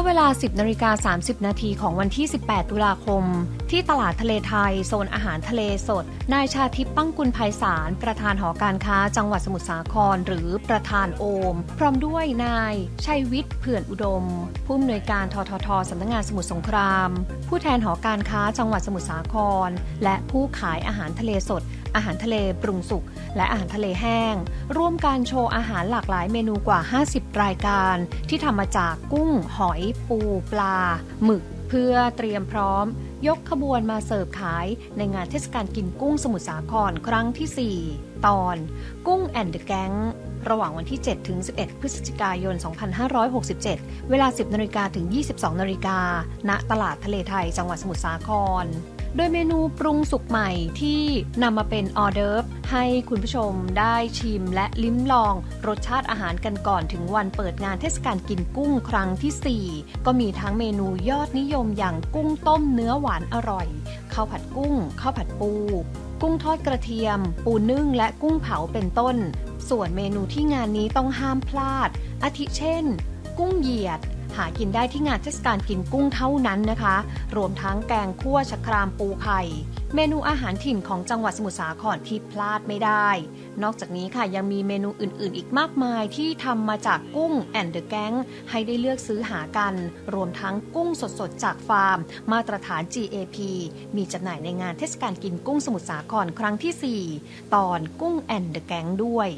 มื่อเวลา 10นาฬิกา30 นาทีของวันที่ 18 ตุลาคม ที่ตลาดทะเลไทย โซนอาหารทะเลสด นายชาทิพย์ปั้งกุลภัยสาร ประธานหอการค้าจังหวัดสมุทรสาคร หรือประธานโอม พร้อมด้วยนายชัยวิทย์เผื่อนอุดม ผู้อำนวยการทททสำนักงานสมุทรสงคราม ผู้แทนหอการค้าจังหวัดสมุทรสาคร และผู้ขายอาหารทะเลสด อาหารทะเลปรุงสุก และอาหารทะเลแห้ง ร่วมการโชว์อาหารหลากหลายเมนูกว่า 50 รายการ ที่ทำมาจากกุ้ง หอย ปู ปลา หมึก เพื่อเตรียมพร้อม ยกขบวนมาเสิร์ฟขายในงานเทศกาลกินกุ้งสมุทรสาครครั้งที่ 4 ตอน กุ้งแอนด์แก๊งระหว่างวันที่ 7 ถึง 11 พฤศจิกายน 2567 เวลา 10นาฬิกาถึง 22นาฬิกาณตลาดทะเลไทย จังหวัดสมุทรสาคร โดยเมนูปรุงสุกใหม่ที่นำมาเป็นออเดิร์ฟให้คุณผู้ชมได้ชิมและลิ้มลองรสชาติอาหารกันก่อนถึงวันเปิดงานเทศกาลกินกุ้งครั้งที่ 4 ก็มีทั้งเมนูยอดนิยมอย่างกุ้งต้มเนื้อหวานอร่อยข้าวผัดกุ้งข้าวผัดปู กุ้งทอดกระเทียม ปูนึ่งและกุ้งเผาเป็นต้น ส่วนเมนูที่งานนี้ต้องห้ามพลาด อาทิเช่น กุ้งเหยียด หากินได้ที่งานเทศกาลกินกุ้งเท่านั้นนะคะ รวมทั้งแกงคั่วชะครามปูไข่ เมนูอาหารถิ่นของจังหวัดสมุทรสาครที่พลาดไม่ได้ นอกจากนี้ค่ะยังมีเมนูอื่น ๆ อีกมากมายที่ทำมาจากกุ้งแอนเดอร์แกงให้ได้เลือกซื้อหากัน รวมทั้งกุ้งสด ๆ จากฟาร์ม มาตรฐาน GAP มีจำหน่ายในงานเทศกาลกินกุ้งสมุทรสาครครั้งที่ 4 ตอนกุ้งแอนเดอร์แกงด้วย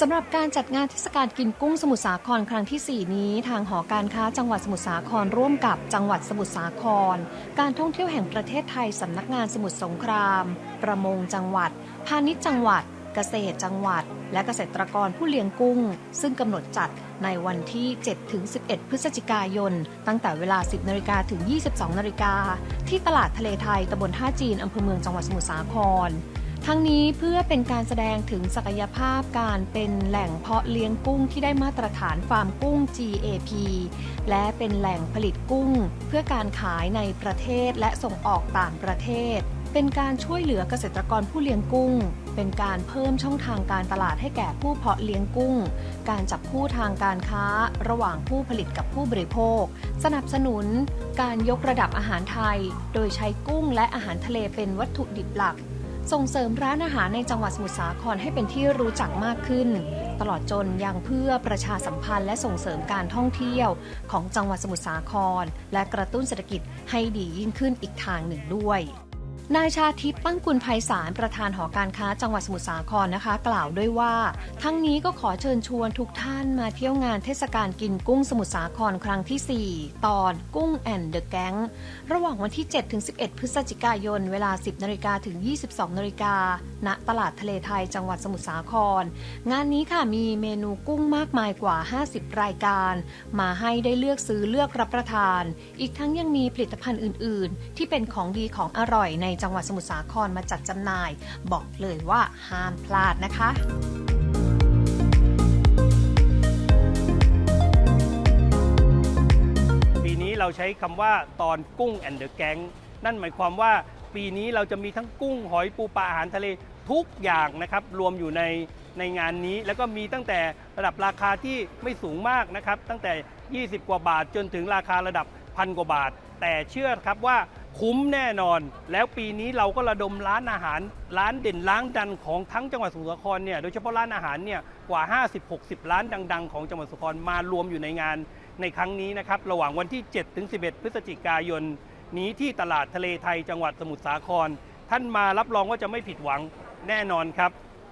สำหรับการจัดงานเทศกาลกินกุ้งสมุทรสาครครั้งที่ 4 นี้ ทางหอการค้าจังหวัดสมุทรสาครร่วมกับจังหวัดสมุทรสาคร การท่องเที่ยวแห่งประเทศไทยสำนักงานสมุทรสงคราม ประมงจังหวัด พาณิชย์จังหวัด เกษตรจังหวัด และเกษตรกรผู้เลี้ยงกุ้ง ซึ่งกำหนดจัดในวันที่ 7-11 พฤศจิกายน ตั้งแต่เวลา 10นาฬิกาถึง 22นาฬิกาที่ตลาดทะเลไทยตำบลท่าจีนอำเภอเมืองจังหวัดสมุทรสาคร ทั้งนี้เพื่อเป็นการแสดงถึงศักยภาพการเป็นแหล่งเพาะเลี้ยงกุ้งที่ได้มาตรฐานฟาร์มกุ้ง GAP และเป็นแหล่งผลิตกุ้ง เพื่อการขายในประเทศและส่งออกต่างประเทศ เป็นการช่วยเหลือเกษตรกรผู้เลี้ยงกุ้ง เป็นการเพิ่มช่องทางการตลาดให้แก่ผู้เพาะเลี้ยงกุ้ง การจับคู่ทางการค้า ระหว่างผู้ผลิตกับผู้บริโภค สนับสนุน การยกระดับอาหารไทย โดยใช้กุ้งและอาหารทะเลเป็นวัตถุดิบหลัก ส่งเสริมร้านอาหารในจังหวัดสมุทรสาครให้เป็นที่รู้จักมากขึ้น ตลอดจนยังเพื่อประชาสัมพันธ์และส่งเสริมการท่องเที่ยวของจังหวัดสมุทรสาคร และกระตุ้นเศรษฐกิจให้ดียิ่งขึ้นอีกทางหนึ่งด้วย นายชาทิพย์ปั้งกุลภัยสารประธานหอการค้าจังหวัดสมุทรสาครนะคะ กล่าวด้วยว่า ทั้งนี้ก็ขอเชิญชวนทุกท่านมาเที่ยวงานเทศกาลกินกุ้งสมุทรสาครครั้งที่ 4 ตอนกุ้งแอนเดอะแก๊งระหว่างวันที่7ถึง11 พฤศจิกายน เวลา 10นาฬิกาถึง 22นาฬิกาณตลาดทะเลไทยจังหวัดสมุทรสาครงานนี้ค่ะมีเมนูกุ้งมากมายกว่า 50 รายการ มาให้ได้เลือกซื้อเลือกรับประทาน อีกทั้งยังมีผลิตภัณฑ์อื่น ๆ ที่เป็นของดีของอร่อยในจังหวัดสมุทรสาครมาจัดจำหน่าย บอกเลยว่าห้ามพลาดนะคะปีนี้เราใช้คำว่าตอนกุ้งแอนเดอร์แกงนั่นหมายความว่าปีนี้เราจะมีทั้งกุ้งหอยปูปลาอาหารทะเลทุกอย่างนะครับ รวมอยู่ในในงานนี้ แล้วก็มีตั้งแต่ระดับราคาที่ไม่สูงมากนะครับ ตั้งแต่ 20 กว่าบาทจนถึงราคาระดับพันกว่าบาท แต่เชื่อครับว่า คุ้มแน่นอน แล้วปีนี้เราก็ระดมร้านอาหาร ร้านเด่นร้านดังของทั้งจังหวัดสมุทรสาครเนี่ยโดยเฉพาะร้านอาหารเนี่ยกว่า 50-60 ร้านดัง ๆ ของจังหวัดสมุทรสาครมารวมอยู่ในงานในครั้งนี้นะครับระหว่างวันที่7ถึง11 พฤศจิกายน นี้ที่ตลาดทะเลไทยจังหวัดสมุทรสาคร ท่านมารับรองว่าจะไม่ผิดหวังแน่นอนครับ